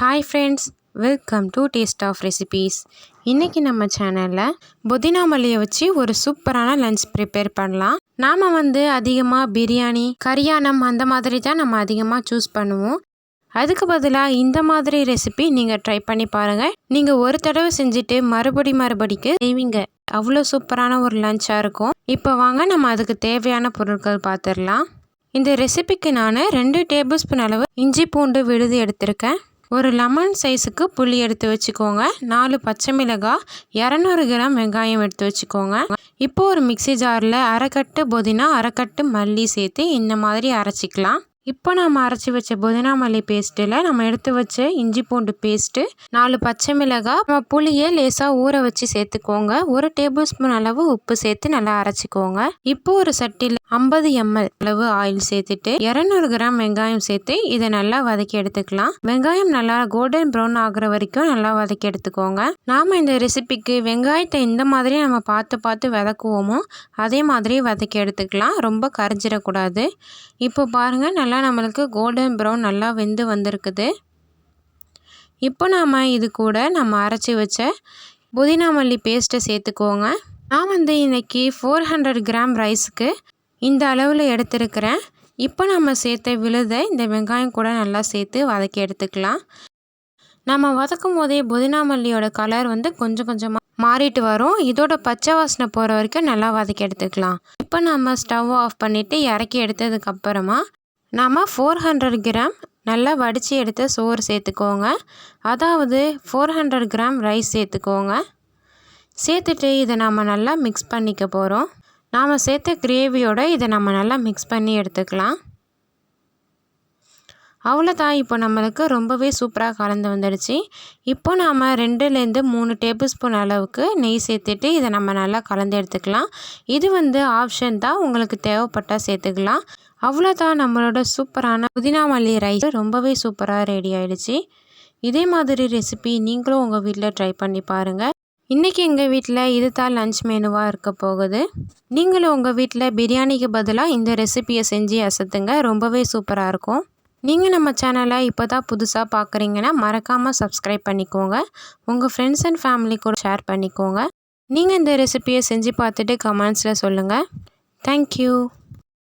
Hi friends welcome to taste of recipes இன்றைக்கி நம்ம சேனலில் புதினா மல்லியை வச்சு ஒரு சூப்பரான லஞ்ச் ப்ரிப்பேர் பண்ணலாம். நாம் வந்து அதிகமாக பிரியாணி கரியானம் அந்த மாதிரி தான் நம்ம அதிகமாக சூஸ் பண்ணுவோம். அதுக்கு பதிலாக இந்த மாதிரி ரெசிபி நீங்கள் ட்ரை பண்ணி பாருங்கள் நீங்கள் ஒரு தடவை செஞ்சுட்டு மறுபடி மறுபடிக்கு செய்வீங்க. அவ்வளோ சூப்பரான ஒரு லஞ்சாக இருக்கும். இப்போ வாங்க நம்ம அதுக்கு தேவையான பொருட்கள் பார்த்துடலாம் இந்த ரெசிபிக்கு நான் ரெண்டு டேபிள் ஸ்பூன் அளவு இஞ்சி பூண்டு விழுது எடுத்திருக்கேன். ஒரு லெமன் சைஸுக்கு புளி எடுத்து வச்சுக்கோங்க. நாலு பச்சை மிளகாய் இரநூறு கிராம் வெங்காயம் எடுத்து வச்சுக்கோங்க. இப்போது ஒரு மிக்சி ஜாரில் அரைக்கட்டு புதினா அரைக்கட்டு மல்லி சேர்த்து இந்த மாதிரி அரைச்சிக்கலாம். இப்போ நம்ம அரைச்சி வச்ச புதினா மல்லி பேஸ்ட்டில் நம்ம எடுத்து வச்ச இஞ்சி பூண்டு பேஸ்ட்டு நாலு பச்சை மிளகாய் நம்ம புளியை லேசாக ஊற வச்சு சேர்த்துக்கோங்க. ஒரு டேபிள் ஸ்பூன் அளவு உப்பு சேர்த்து நல்லா அரைச்சிக்கோங்க. இப்போ ஒரு சட்டியில் ஐம்பது எம்எல் அளவு ஆயில் சேர்த்துட்டு இரநூறு கிராம் வெங்காயம் சேர்த்து இதை நல்லா வதக்கி எடுத்துக்கலாம். வெங்காயம் நல்லா கோல்டன் ப்ரௌன் ஆகுற வரைக்கும் நல்லா வதக்கி எடுத்துக்கோங்க. நாம் இந்த ரெசிபிக்கு வெங்காயத்தை இந்த மாதிரி நம்ம பார்த்து பார்த்து வதக்குவோமோ அதே மாதிரி வதக்கி எடுத்துக்கலாம். ரொம்ப கரைஞ்சிடக்கூடாது. இப்போ பாருங்கள் நல்லா நம்மளுக்கு கோல்டன் ப்ரௌன் நல்லா வெந்து வந்திருக்குது. இப்போ நாம் இது கூட நம்ம அரைச்சி வச்ச புதினா மல்லி பேஸ்ட்டை சேர்த்துக்கோங்க. நான் வந்து இன்றைக்கி ஃபோர் ஹண்ட்ரட் கிராம் ரைஸுக்கு இந்த அளவில் எடுத்துருக்கிறேன். இப்போ நம்ம சேர்த்த விழுதை இந்த வெங்காயம் கூட நல்லா சேர்த்து வதக்கி எடுத்துக்கலாம். நம்ம வதக்கும் போதே புதினா மல்லியோட கலர் வந்து கொஞ்சம் கொஞ்சமாக மாறிட்டு வரும். இதோட பச்சை வாசனை போகிற வரைக்கும் நல்லா வதக்கி எடுத்துக்கலாம். இப்போ நம்ம ஸ்டவ் ஆஃப் பண்ணிவிட்டு இறக்கி எடுத்ததுக்கப்புறமா நாம் ஃபோர் ஹண்ட்ரட் கிராம் நல்லா வடித்து எடுத்த சோறு சேர்த்துக்கோங்க. அதாவது ஃபோர் ஹண்ட்ரட் கிராம் ரைஸ் சேர்த்துக்கோங்க. சேர்த்துட்டு இதை நாம் நல்லா மிக்ஸ் பண்ணிக்க போகிறோம் நாம் சேர்த்த கிரேவியோட இதை நம்ம நல்லா மிக்ஸ் பண்ணி எடுத்துக்கலாம். அவ்வளோதான் இப்போ நம்மளுக்கு ரொம்பவே சூப்பராக கலந்து வந்துடுச்சு. இப்போ நாம் ரெண்டுலேருந்து மூணு டேபிள் ஸ்பூன் அளவுக்கு நெய் சேர்த்துட்டு இதை நம்ம நல்லா கலந்து எடுத்துக்கலாம். இது வந்து ஆப்ஷன் தான். உங்களுக்கு தேவைப்பட்டால் சேர்த்துக்கலாம். அவ்வளோதான் நம்மளோட சூப்பரான புதினா மல்லி ரைஸ் ரொம்பவே சூப்பராக ரெடி ஆகிடுச்சு இதே மாதிரி ரெசிபி நீங்களும் உங்கள் வீட்டில் ட்ரை பண்ணி பாருங்கள் இன்றைக்கி எங்கள் வீட்டில் இது தான் லஞ்ச் மெனுவாக இருக்க போகுது. நீங்களும் உங்கள் வீட்டில் பிரியாணிக்கு பதிலாக இந்த ரெசிப்பியை செஞ்சு அசத்துங்க. ரொம்பவே சூப்பராக இருக்கும். நீங்கள் நம்ம சேனலை இப்போ தான் புதுசாக பார்க்குறீங்கன்னா மறக்காமல் சப்ஸ்கிரைப் பண்ணிக்கோங்க. உங்கள் ஃப்ரெண்ட்ஸ் அண்ட் ஃபேமிலி கூட ஷேர் பண்ணிக்கோங்க. நீங்கள் இந்த ரெசிப்பியை செஞ்சு பார்த்துட்டு கமெண்ட்ஸில் சொல்லுங்கள் தேங்க்யூ